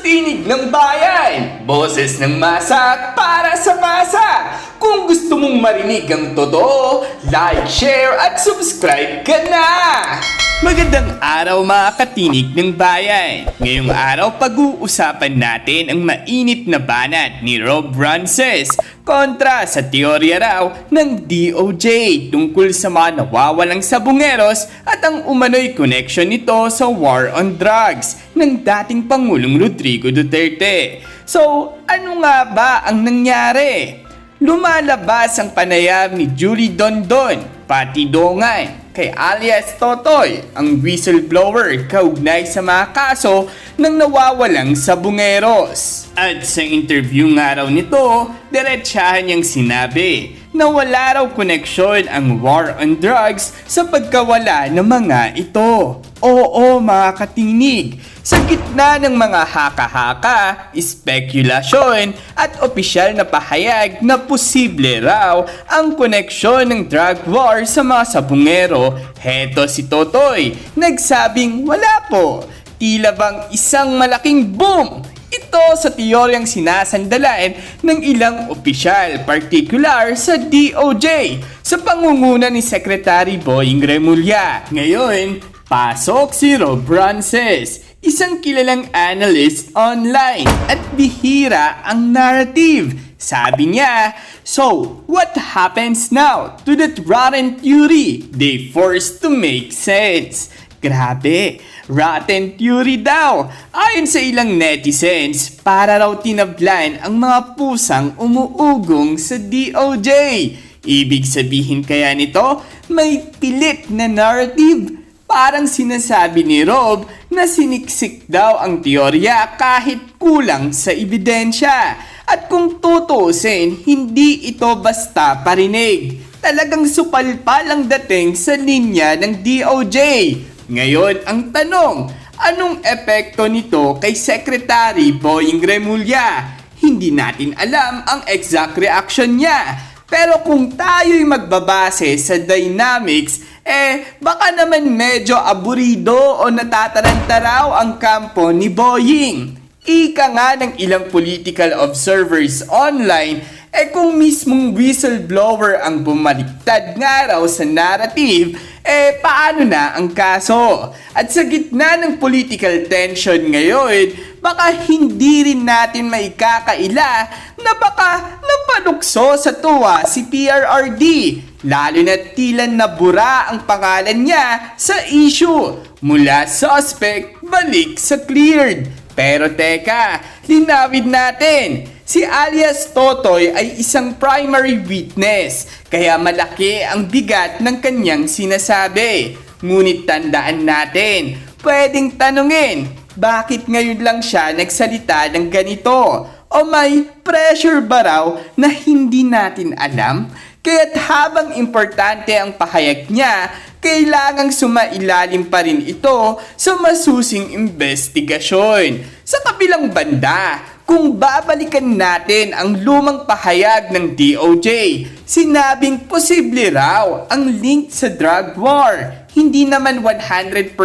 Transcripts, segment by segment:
tinig ng bayan, boses ng masa para sa masa. Kung gusto mong marinig ang totoo, like, share at subscribe ka na! Magandang araw mga katinig ng bayan. Ngayong araw pag-uusapan natin ang mainit na banat ni Rob Frances kontra sa teorya raw ng DOJ tungkol sa mga nawawalang sabungeros at ang umano'y connection nito sa war on drugs ng dating Pangulong Rodrigo Duterte. So, ano nga ba ang nangyari? Lumalabas ang panayam ni Julie Dondon, pati Dongan, kay alias Totoy, ang whistleblower kaugnay sa mga kaso ng nawawalang sabungeros. At sa interview nga raw nito, diretsahan niyang sinabi na wala raw koneksyon ang war on drugs sa pagkawala ng mga ito. Oo mga katinig, sa gitna ng mga haka-haka, espekulasyon at opisyal na pahayag na posible raw ang koneksyon ng drug war sa mga sabungero, heto si Totoy, nagsabing wala po. Tila bang isang malaking boom ito sa teoryang sinasandalan ng ilang opisyal, particular sa DOJ, sa pangunguna ni Secretary Boying Remulla. Ngayon, pasok si Rob Frances, isang kilalang analyst online at bihira ang narrative. Sabi niya, So, what happens now to that rotten theory they forced to make sense? Grabe, rotten theory daw. Ayon sa ilang netizens, para raw tinablan ang mga pusang umuugong sa DOJ. Ibig sabihin kaya nito, may pilit na narrative. Parang sinasabi ni Rob na siniksik daw ang teorya kahit kulang sa ebidensya. At kung tutusin, hindi ito basta parinig. Talagang supalpal ang dating sa linya ng DOJ. Ngayon, ang tanong, anong epekto nito kay Secretary Boying Remulla? Hindi natin alam ang exact reaction niya. Pero kung tayo'y magbabase sa dynamics, eh baka naman medyo aburido o natataranta raw ang kampo ni Boying. Ika nga ng ilang political observers online, eh kung mismong whistleblower ang bumaliktad nga raw sa narrative, eh paano na ang kaso? At sa gitna ng political tension ngayon, baka hindi rin natin maikakaila na baka napanukso sa tuwa si PRRD. Lalo na tila nabura ang pangalan niya sa issue. Mula suspect, balik sa cleared. Pero teka, linawid natin. Si alias Totoy ay isang primary witness, kaya malaki ang bigat ng kanyang sinasabi. Ngunit tandaan natin, pwedeng tanungin, bakit ngayon lang siya nagsalita ng ganito? O may pressure ba raw na hindi natin alam? Kaya't habang importante ang pahayag niya, kailangang sumailalim pa rin ito sa masusing investigasyon. Sa kabilang banda, kung babalikan natin ang lumang pahayag ng DOJ, sinabing posible raw ang link sa drug war. Hindi naman 100%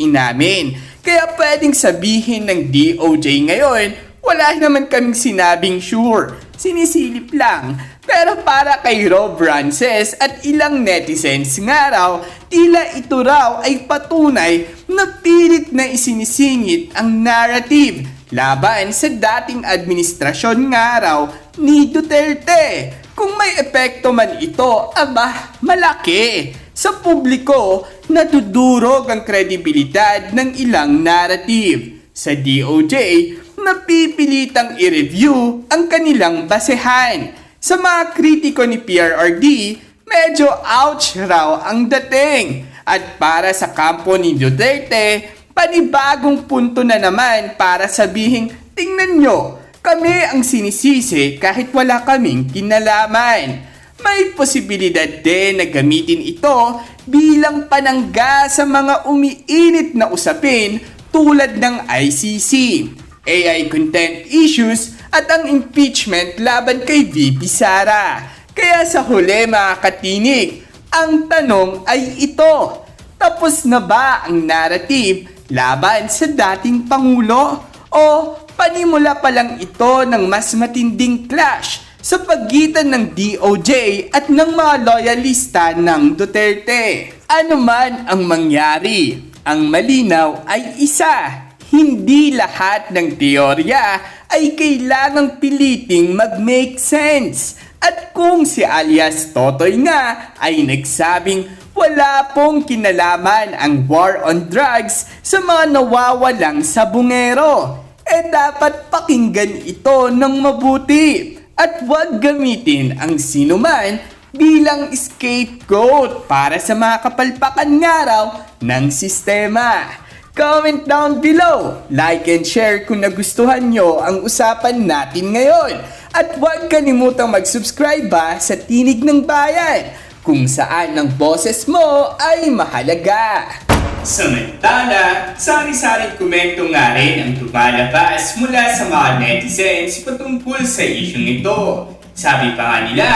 inamin. Kaya pwedeng sabihin ng DOJ ngayon, wala naman kaming sinabing sure. Sinisilip lang. Pero para kay Rob Frances at ilang netizens nga raw, tila ito raw ay patunay na pilit na isinisingit ang narrative laban sa dating administrasyon nga raw ni Duterte. Kung may epekto man ito, aba, malaki. Sa publiko, nadudurog ang kredibilidad ng ilang narrative. Sa DOJ, napipilitang i-review ang kanilang basehan. Sa mga kritiko ni PRRD, medyo ouch raw ang dating. At para sa kampo ni Duterte, panibagong punto na naman para sabihing, tingnan nyo, kami ang sinisisi kahit wala kaming kinalaman. May posibilidad din na gamitin ito bilang panangga sa mga umiinit na usapin tulad ng ICC, AI content issues at ang impeachment laban kay VP Sara. Kaya sa huli mga katinig, ang tanong ay ito, tapos na ba ang narrative laban sa dating Pangulo? O panimula pa lang ito ng mas matinding clash sa pagitan ng DOJ at ng mga loyalista ng Duterte. Ano man ang mangyari, ang malinaw ay isa. Hindi lahat ng teorya ay kailangang piliting mag-make sense. At kung si alias Totoy nga ay nagsabing wala pong kinalaman ang war on drugs sa mga nawawalang sabungero, eh dapat pakinggan ito ng mabuti at huwag gamitin ang sinuman bilang scapegoat para sa mga kapalpakan nga ng sistema. Comment down below, like and share kung nagustuhan nyo ang usapan natin ngayon. At huwag kalimutang mag-subscribe ba sa Tinig ng Bayan kung saan ang boses mo ay mahalaga. Samantala, sari-saring komento nga rin ang lumalabas mula sa mga netizens patungkol sa isyong ito. Sabi pa nga nila,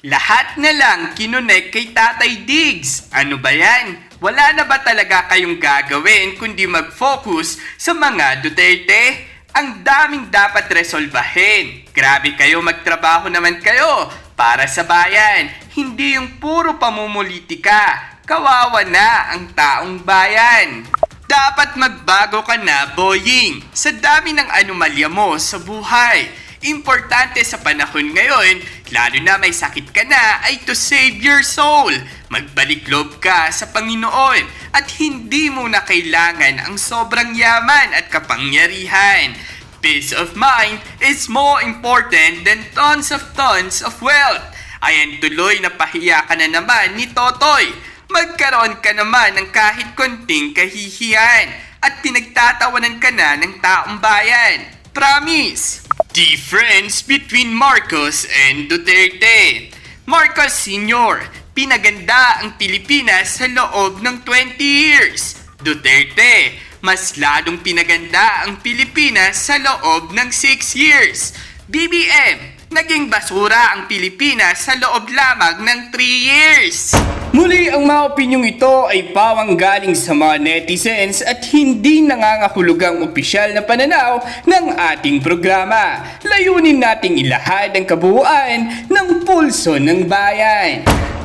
lahat na lang kinunek kay Tatay Diggs. Ano ba yan? Wala na ba talaga kayong gagawin kundi mag-focus sa mga Duterte? Ang daming dapat resolbahin. Grabe kayo, magtrabaho naman kayo para sa bayan. Hindi yung puro pamumulitika. Kawawa na ang taong bayan. Dapat magbago ka na, boying, sa dami ng anomalya mo sa buhay. Importante sa panahon ngayon, lalo na may sakit ka na, ay to save your soul. Magbalik loob ka sa Panginoon at hindi mo na kailangan ang sobrang yaman at kapangyarihan. Peace of mind is more important than tons of tons of wealth. Ayan tuloy na pahiya ka na naman ni Totoy. Magkaroon ka naman ng kahit konting kahihiyan at pinagtatawanan ka na ng taong bayan. Promise! Difference between Marcos and Duterte. Marcos Sr., pinaganda ang Pilipinas sa loob ng 20 years. Duterte, mas lalong pinaganda ang Pilipinas sa loob ng 6 years. BBM, naging basura ang Pilipinas sa loob lamang ng 3 years. Muli, ang mga opinyong ito ay pawang galing sa mga netizens at hindi nangangahulugang opisyal na pananaw ng ating programa. Layunin nating ilahad ang kabuuan ng pulso ng bayan.